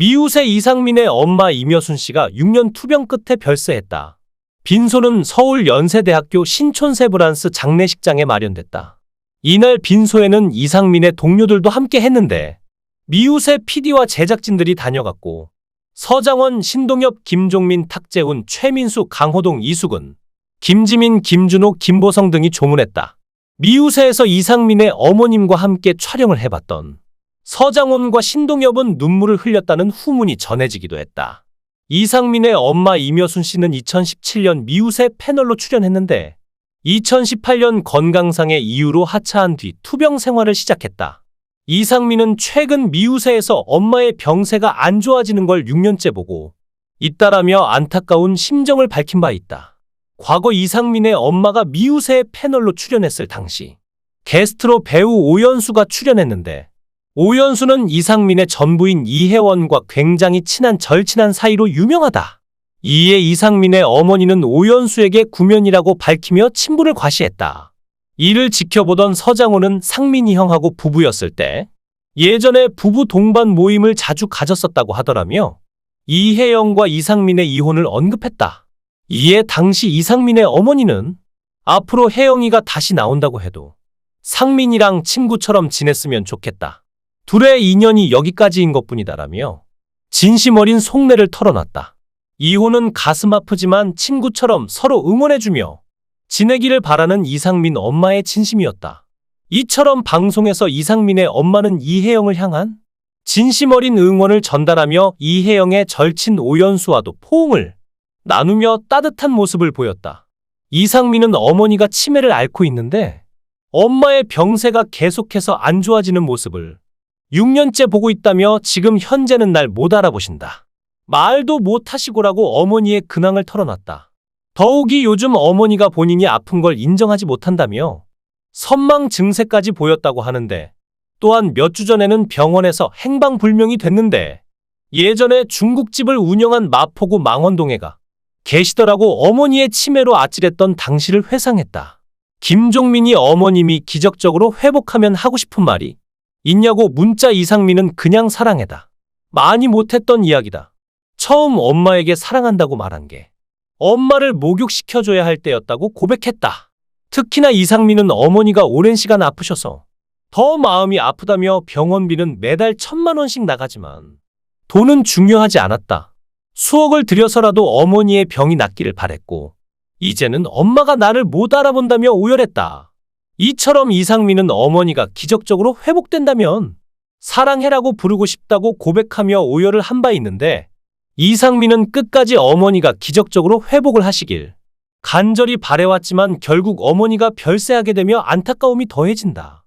미우새 이상민의 엄마 임여순 씨가 6년 투병 끝에 별세했다. 빈소는 서울 연세대학교 신촌세브란스 장례식장에 마련됐다. 이날 빈소에는 이상민의 동료들도 함께 했는데 미우새 PD와 제작진들이 다녀갔고 서장원, 신동엽, 김종민, 탁재훈, 최민수, 강호동, 이수근, 김지민, 김준호, 김보성 등이 조문했다. 미우새에서 이상민의 어머님과 함께 촬영을 해봤던 서장원과 신동엽은 눈물을 흘렸다는 후문이 전해지기도 했다. 이상민의 엄마 임여순 씨는 2017년 미우새 패널로 출연했는데 2018년 건강상의 이유로 하차한 뒤 투병 생활을 시작했다. 이상민은 최근 미우새에서 엄마의 병세가 안 좋아지는 걸 6년째 보고 잇따라며 안타까운 심정을 밝힌 바 있다. 과거 이상민의 엄마가 미우새 패널로 출연했을 당시 게스트로 배우 오연수가 출연했는데 오연수는 이상민의 전부인 이혜원과 굉장히 친한 절친한 사이로 유명하다. 이에 이상민의 어머니는 오연수에게 구면이라고 밝히며 친분을 과시했다. 이를 지켜보던 서장호는 상민이 형하고 부부였을 때 예전에 부부 동반 모임을 자주 가졌었다고 하더라며 이혜영과 이상민의 이혼을 언급했다. 이에 당시 이상민의 어머니는 앞으로 혜영이가 다시 나온다고 해도 상민이랑 친구처럼 지냈으면 좋겠다. 둘의 인연이 여기까지인 것 뿐이다라며 진심 어린 속내를 털어놨다. 이혼은 가슴 아프지만 친구처럼 서로 응원해주며 지내기를 바라는 이상민 엄마의 진심이었다. 이처럼 방송에서 이상민의 엄마는 이혜영을 향한 진심 어린 응원을 전달하며 이혜영의 절친 오연수와도 포옹을 나누며 따뜻한 모습을 보였다. 이상민은 어머니가 치매를 앓고 있는데 엄마의 병세가 계속해서 안 좋아지는 모습을 6년째 보고 있다며 지금 현재는 날 못 알아보신다. 말도 못 하시고라고 어머니의 근황을 털어놨다. 더욱이 요즘 어머니가 본인이 아픈 걸 인정하지 못한다며 선망 증세까지 보였다고 하는데 또한 몇 주 전에는 병원에서 행방불명이 됐는데 예전에 중국집을 운영한 마포구 망원동에가 계시더라고 어머니의 치매로 아찔했던 당시를 회상했다. 김종민이 어머님이 기적적으로 회복하면 하고 싶은 말이 있냐고 문자 이상민은 그냥 사랑해다. 많이 못했던 이야기다. 처음 엄마에게 사랑한다고 말한 게 엄마를 목욕시켜줘야 할 때였다고 고백했다. 특히나 이상민은 어머니가 오랜 시간 아프셔서 더 마음이 아프다며 병원비는 매달 천만 원씩 나가지만 돈은 중요하지 않았다. 수억을 들여서라도 어머니의 병이 낫기를 바랬고 이제는 엄마가 나를 못 알아본다며 오열했다. 이처럼 이상민은 어머니가 기적적으로 회복된다면 사랑해라고 부르고 싶다고 고백하며 오열을 한 바 있는데 이상민은 끝까지 어머니가 기적적으로 회복을 하시길 간절히 바래왔지만 결국 어머니가 별세하게 되며 안타까움이 더해진다.